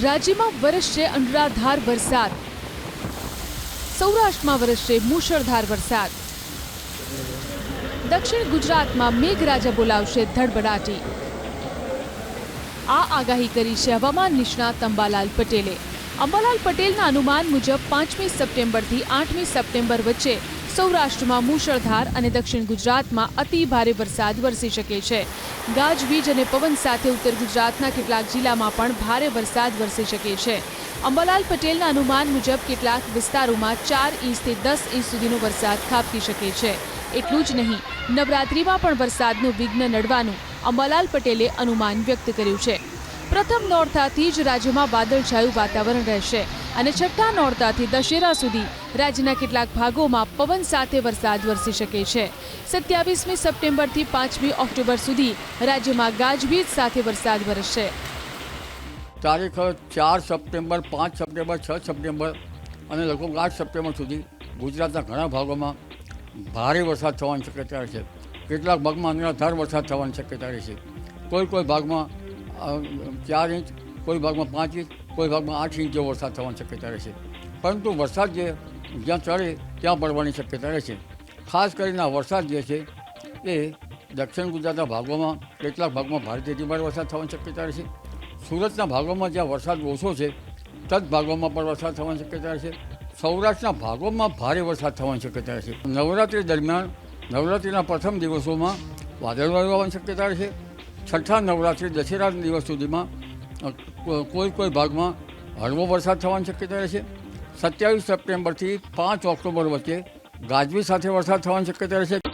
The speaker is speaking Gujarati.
રાજ્યમાં વરસશે અનરાધાર વરસાદ. સૌરાષ્ટ્રમાં વરસશે મુશળધાર વરસાદ. દક્ષિણ ગુજરાતમાં મેઘરાજા બોલાવશે ધડબડાટી. આ આગાહી કરી છે હવામાન નિષ્ણાત અંબાલાલ પટેલે. અંબાલાલ પટેલના અનુમાન મુજબ પાંચમી સપ્ટેમ્બરથી આઠમી સપ્ટેમ્બર વચ્ચે સૌરાષ્ટ્રમાં મુશળધાર અને દક્ષિણ ગુજરાતમાં અતિ ભારે વરસાદ વરસી શકે છે. ગાજવીજ અને પવન સાથે ઉત્તર ગુજરાતના કેટલાક જિલ્લામાં પણ ભારે વરસાદ વરસી શકે છે. અંબાલાલ પટેલના અનુમાન મુજબ કેટલાક વિસ્તારોમાં ચાર ઇંચથી દસ ઇંચ સુધીનો વરસાદ ખાબકી શકે છે. એટલું જ નહીં, નવરાત્રિમાં પણ વરસાદનું વિઘ્ન નડવાનું અંબાલાલ પટેલે અનુમાન વ્યક્ત કર્યું છે. પ્રથમ નોરતાથી જ રાજ્યમાં વાદળછાયું વાતાવરણ રહેશે અને છઠ્ઠા નોરતાથી દશેરા સુધી રાજ્યના કેટલાક ભાગોમાં પવન સાથે વરસાદ વરસી શકે છે. સત્યાવીસમી સપ્ટેમ્બરથી પાંચમી ઓક્ટોબર સુધી રાજ્યમાં ગાજવીજ સાથે વરસાદ વરસશે. તારીખ ચાર સપ્ટેમ્બર, પાંચ સપ્ટેમ્બર, છ સપ્ટેમ્બર અને લગભગ આઠ સપ્ટેમ્બર સુધી ગુજરાતના ઘણા ભાગોમાં ભારે વરસાદ થવાની શક્યતા છે. કેટલાક ભાગમાં અનરાધાર વરસાદ થવાની શક્યતા રહેશે કોઈ કોઈ ભાગમાં ચાર ઇંચ, કોઈ ભાગમાં પાંચ ઇંચ, કોઈ ભાગમાં આઠ ઇંચ જેવો વરસાદ થવાની શક્યતા રહેશે પરંતુ વરસાદ જે જ્યાં ચડે, ત્યાં પડવાની શક્યતા રહેશે ખાસ કરીને આ વરસાદ જે છે, એ દક્ષિણ ગુજરાતના ભાગોમાં, કેટલાક ભાગમાં ભારે ધીમાર વરસાદ થવાની શક્યતા રહેશે સુરતના ભાગોમાં જ્યાં વરસાદ ઓછો છે તદ ભાગોમાં પણ વરસાદ થવાની શક્યતા છે. સૌરાષ્ટ્રના ભાગોમાં ભારે વરસાદ થવાની શક્યતા છે. નવરાત્રિ દરમિયાન, નવરાત્રિના પ્રથમ દિવસોમાં વાદળવાળું આવવાની શક્યતા છે. છઠ્ઠા નવરાત્રિ દશેરા દિવસ સુધીમાં કોઈ કોઈ ભાગમાં હળવો વરસાદ થવાની શક્યતા છે. સત્યાવીસ સપ્ટેમ્બરથી પાંચ ઓક્ટોબર વચ્ચે ગાજવી સાથે વરસાદ થવાની શક્યતા છે.